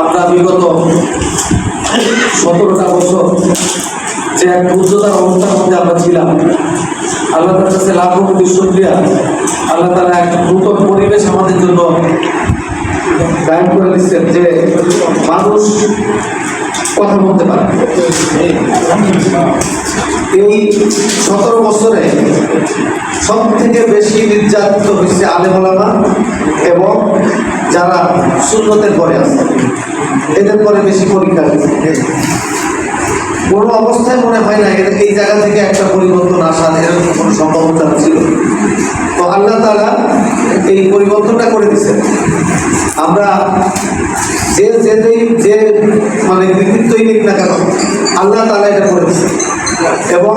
আমরা বিগত সতেরোটা বছর যে এক উচ্চতার অবস্থার মধ্যে আমরা ছিলাম, আল্লাহ তার কাছে লাভ কোটি শুক্রিয়া। আল্লাহ তারা এক নূতন পরিবেশ আমাদের জন্য গায়ন করে দিচ্ছেন যে মানুষ কথা বলতে পারে। এই সতেরো বছরে সব থেকে বেশি নির্যাতিত হয়েছে আলেমলামা এবং যারা শূন্যতের পরে আছে। এদের পরে বেশি পরীক্ষা কোনো অবস্থায় মনে হয় না, এর- এই জায়গা থেকে একটা পরিবর্তন আসার এরকম কোনো সম্ভাবনা ছিল। তো আল্লাহ তারা এই পরিবর্তনটা করে দিচ্ছেন আমরা যে যে যে- যে মানে কৃতিত্বই নিক না কেন? আল্লাহ তালা এটা করে দিচ্ছেন এবং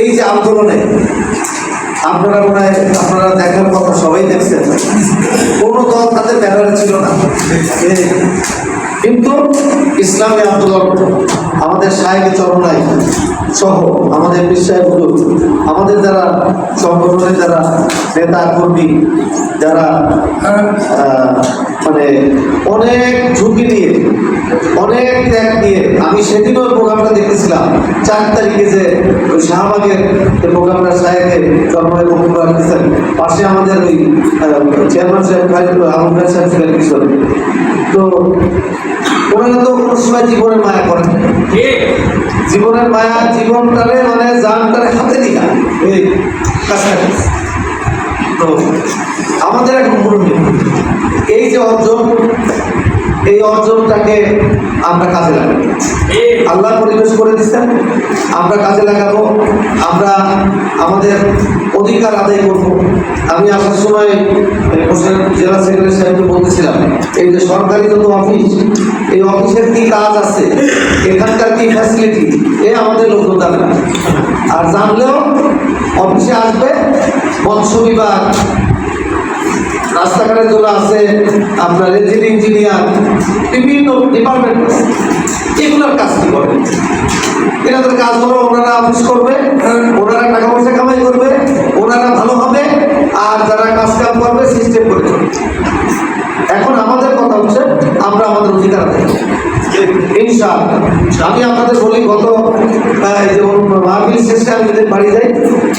এই যে আন্দোলনে আপনারা মনে হয় আপনারা দেখার কথা সবাই দেখছেন। কোনো দল তাদের ব্যানারে ছিল না। কিন্তু ইসলামী আন্দোলন আমাদের সাহেব চরণাই সহ আমাদের বিশ্বাস আমাদের যারা সংগঠনের যারা নেতা কর্মী, যারা মানে অনেক ঝুঁকি নিয়ে অনেক ত্যাগ নিয়ে আমি সেদিনও প্রোগ্রামটা দেখতেছিলাম। চার তারিখে যে ওই শাহবাগের প্রোগ্রামটা সাহেবের চরমনে বক্তব্য রাখতেছেন, পাশে আমাদের ওই চেয়ারম্যান সাহেব আহমদ সাহেব ছিলেন কিশোর তো ওনারা তো কোনো সময় জীবনের মায়া করেন জীবনের মায়া জীবনটারে মানে জানটারে হাতে নিয়া এই কাছাকাছি তো আমাদের এখন মুরব্বী এই যে অর্জন এই অর্জনটাকে আমরা কাজে লাগাবো। আল্লাহ পরিবেশ করে দিচ্ছেন, আমরা কাজে লাগাবো, আমরা আমাদের অধিকার আদায় করব। আমি আসার সময় জেলা সেক্রেটারি সাহেবকে বলতেছিলাম, এই যে সরকারি যত অফিস, এই অফিসের কি কাজ আছে? এখানকার কি ফ্যাসিলিটি এ আমাদের লোকজন জানে না। আর জানলেও অফিসে আসবে মৎস্য বিভাগ রাস্তাঘাটের জন্য আছে আপনার রেজিন ইঞ্জিনিয়ার বিভিন্ন ডিপার্টমেন্ট আছে এগুলোর কাজ কি করে? এনাদের কাজ হলো ওনারা অফিস করবে ওনারা টাকা পয়সা কামাই করবে, ওনারা ভালো হবে, আর যারা কাজ কাম করবে সিস্টেম করে চলবে। এখন আমাদের কথা হচ্ছে, আমরা আমাদের অধিকার করব। ইনশাআল্লাহ। আমি আপনাদের বলি, গত মাহফিল শেষে আমি যদি বাড়ি যাই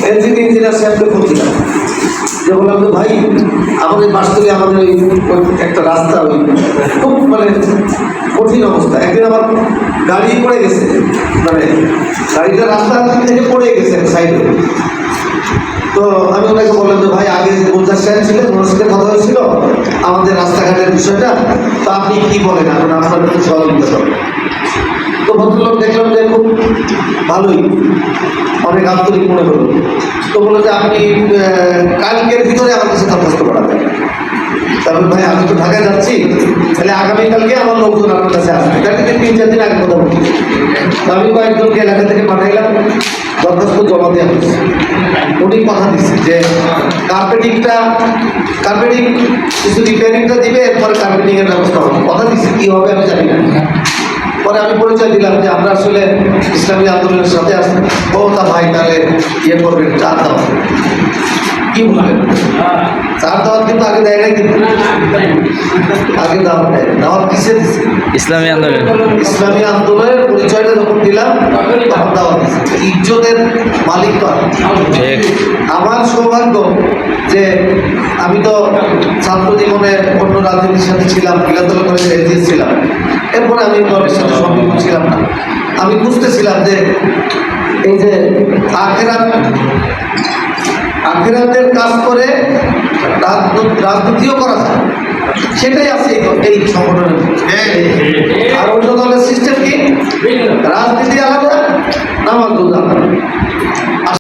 এলজিডি ইঞ্জিনিয়ার সাহেবকে ফোন যে বললাম যে, ভাই, আমাদের বাসতলি আমাদের ওই একটা রাস্তা ওই খুব মানে কঠিন অবস্থা। একদিন আমার গাড়ি পড়ে গেছে মানে গাড়িটা রাস্তা থেকে পড়ে গেছে সাইডে তো আমি ওনাকে বললাম যে, ভাই, আগে পঞ্চাশ সাহেব ছিলেন ওনার সাথে কথা হয়েছিল আমাদের রাস্তাঘাটের বিষয়টা। তো আপনি কি বলেন একটু সহযোগিতা করেন তো ভদ্রলোক দেখলাম যে খুব ভালোই। অনেক আন্তরিক মনে হলো। তো বলল যে, আপনি কালকের ভিতরে আমার কাছে দরখাস্ত করাবেন তারপর, ভাই, আমি তো ঢাকায় যাচ্ছি। তাহলে আগামীকালকে আমার লোকজন আপনার কাছে আসবে। তার থেকে তিন চার দিন আগে কথা বলছি তো আমি কয়েকজনকে এলাকা থেকে পাঠাইলাম। দরখাস্ত জমা দেওয়া হয়েছে। উনি কথা দিচ্ছে যে, কার্পেটিংটা, কার্পেটিং, কিছু রিপেয়ারিংটা দিবে, এরপরে কার্পেটিংয়ের ব্যবস্থা হবে। কথা দিচ্ছে কী হবে আমি জানি না। পরে আমি পরিচয় দিলাম যে আমরা আসলে ইসলামী আন্দোলনের সাথে আসছি। ও তা ভাই তাহলে ইয়ে করবেন চার দাও। কি বলবেন? চার দাওয়াত কিন্তু আগে দেয় না কিন্তু। আগে দাওয়াত দেয় দাওয়াত কিসে দিচ্ছে ইসলামী আন্দোলন। ইসলামী আন্দোলনের পরিচয়টা যখন দিলাম তখন দাওয়াত দিচ্ছে ইজ্জতের মালিক তো ঠিক। আমার সৌভাগ্য যে আমি তো ছাত্র জীবনে অন্য রাজনীতির সাথে ছিলাম কলেজে এগিয়ে ছিলাম। এরপরে আমি দলের সাথে সম্পৃক্ত ছিলাম না। আমি বুঝতেছিলাম যে এই যে আখেরাত আখেরাতের কাজ করে রাজনীতিও করা যায়। সেটাই আছে এই- সংগঠনের আর অন্য দলের সিস্টেম কি? রাজনীতি আলাদা নামাজ আলাদা।